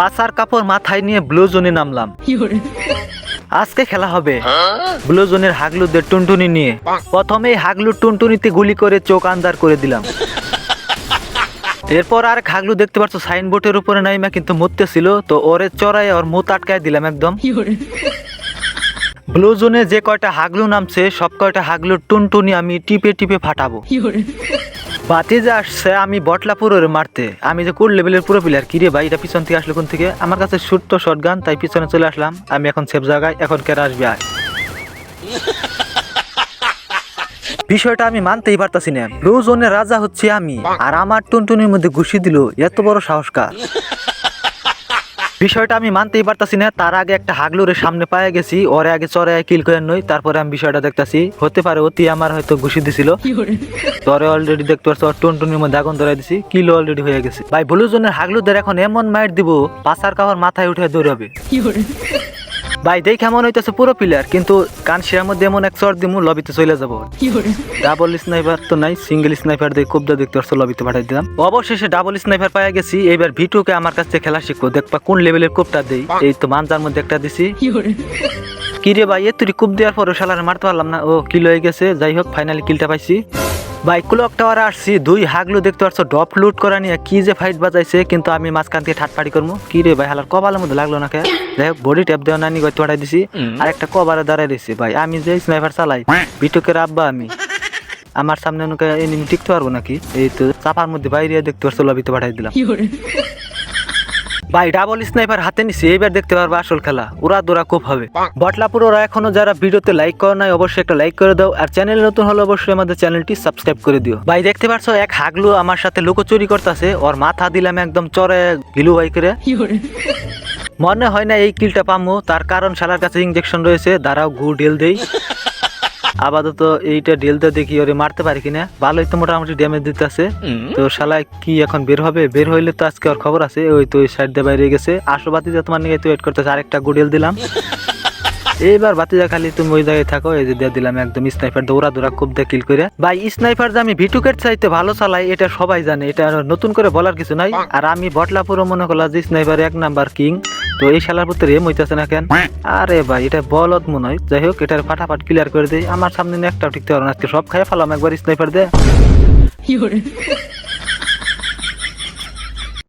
পাসার কাপড় মাথায় নিয়ে ব্লু জোনে নামলাম। আজকে খেলা হবে। ব্লু জোনের হাগলুদের টুনটুনি নিয়ে। প্রথমেই হাগলু টুনটুনিতে গুলি করে চোখ আন্দার করে দিলাম। এরপর আর হাগলু দেখতে পাচ্ছ সাইনবোর্ডের উপরে নাইমা কিন্তু মরতে ছিল তো ওরে চড়াই ওর মুখ আটকায় দিলাম একদম। ব্লু জোনে যে কয়টা হাগলু নামছে সব কয়টা হাগলুর টুনটুনি আমি টিপে টিপে ফাটাবো। বাতি যে আসছে আমি বটলাপুরের মারতে। আমি যে কোর লেভেলের পুরো প্লেয়ার কিরে ভাই এটা পিছন থেকে আসলো কোন থেকে? আমার কাছে শুট তো শর্ট গান তাই পিছনে চলে আসলাম। আমি এখন সেফ জায়গায় এখন কেরা আসবে আয় বিষয়টা আমি মানতেই পারতাছি না। ব্লু জোনের রাজা হচ্ছে আমি আর আমার টুনটুনির মধ্যে ঘুষি দিল এত বড় সাহসকার বিষয়টা আমি মানতেই পারতাছি না। তার আগে একটা হাগলুরের সামনে পায়ে গেছি ওরে আগে চরে কিল করে নই তারপরে আমি বিষয়টা দেখতাছি। হতে পারে অতি আমার হয়তো ঘুষি দিছিল। তরে অলরেডি দেখতে পারছ টুনটুনির মধ্যে আগুন ধরাই দিছি কিল অলরেডি হয়ে গেছে। ভাই ভুলুজনের জোনের হাগলুদের এখন এমন মাইট দিব পাসার কাপড় মাথায় উঠে দৌড়াবে। ভাই দেখ কেমন হইতেছে পুরো প্লেয়ার কিন্তু কানশিয়ার মধ্যে এমন এক চর দিমু লবিতে চলে যাব। ডাবল স্নাইপার তো নাই সিঙ্গেল স্নাইপার দিয়ে কুবদা দেখতে পাচ্ছ লবিতে পাঠাই দিলাম। অবশেষে ডাবল স্নাইপার পাই গেছি এবার ভিটুকে আমার কাছ থেকে খেলা শিখব। দেখবা কোন লেভেলের কুপটা দেই? এই তো মানজার মধ্যে একটা দিছি। কি রে ভাই এ তুই কুপ দেওয়ার পরে শালারে মারতে পারলাম না। ও কিল হয়ে গেছে যাই হোক ফাইনালি কিলটা পাইছি। বাইক ক্লক টাওয়ার আসছি দুই হাগলু দেখতে পাচ্ছ ডপ লুট করা নিয়ে কি যে ফাইট বাজাইছে কিন্তু আমি মাঝখান থেকে ঠাটপাটি করব কি রে ভাই হালার কবালের মধ্যে লাগল না কে? যাই হোক বডি ট্যাপ দেওয়া নানি গত পাঠাই দিছি আর একটা কবারে দাঁড়াই দিছি। ভাই আমি যে স্নাইপার চালাই বিটুকের আব্বা আমি। আমার সামনে অনুকে এনিমি টিকতে পারব নাকি? এই তো চাপার মধ্যে বাইরে দেখতে পাচ্ছ লবিতে পাঠাই দিলাম। ভাই ডাবল স্নাইপার হাতে নিছি, এইবার দেখতে পারবে আসল খেলা ওরা দোরা খুব হবে। বটলাপুর, ওরা এখনও যারা ভিডিওতে লাইক করে নাই, অবশ্যই একটা লাইক করে দাও, আর চ্যানেল নতুন হলে অবশ্যই আমাদের চ্যানেলটি সাবস্ক্রাইব করে দিও। ভাই, দেখতে পারছ, এক হাগলু আমার সাথে লুকোচুরি করতেছে, ওর মাথা দিলাম একদম চরে গিলু ভাই করে। মনে হয় না এই কিলটা পামো, তার কারণ শালার কাছে ইঞ্জেকশন রয়েছে, দাঁড়াও, গু ঢেল দেই। আপাতত এইটা ঢেলতে দেখি ওরে মারতে পারি কিনা? ভালোই তো মোটামুটি ড্যামেজ দিতেছে। তো শালা কি এখন বের হবে? বের হইলে তো আজকে ওর খবর আছে ওই তো ওই সাইড দিয়ে বাইরে গেছে। আসো বাতিজা তোমার নিয়ে তো ওয়েট করতেছে আরেকটা গুডেল দিলাম। এইবার বাতিজা খালি তুমি ওই জায়গায় থাকো এই যে দিয়ে দিলাম একদম স্নাইপার দৌড়া দৌড়া খুব দিয়ে কিল করে। ভাই স্নাইপার যে আমি ভিটুকের চাইতে ভালো চালাই এটা সবাই জানে এটা নতুন করে বলার কিছু নাই। আর আমি বটলাপুরও মনে করলাম যে স্নাইপার এক নাম্বার কিং তো এই শালার প্রতি মইতাছে হইতেছে না কেন? আরে ভাই এটা বলদ মনে হয়। যাই হোক এটার ফাটাফাট ক্লিয়ার করে দেই। আমার সামনে নিয়ে একটাও টিকতে পারো না। আজকে সব খাই ফেলাম একবার স্নাইপার দে।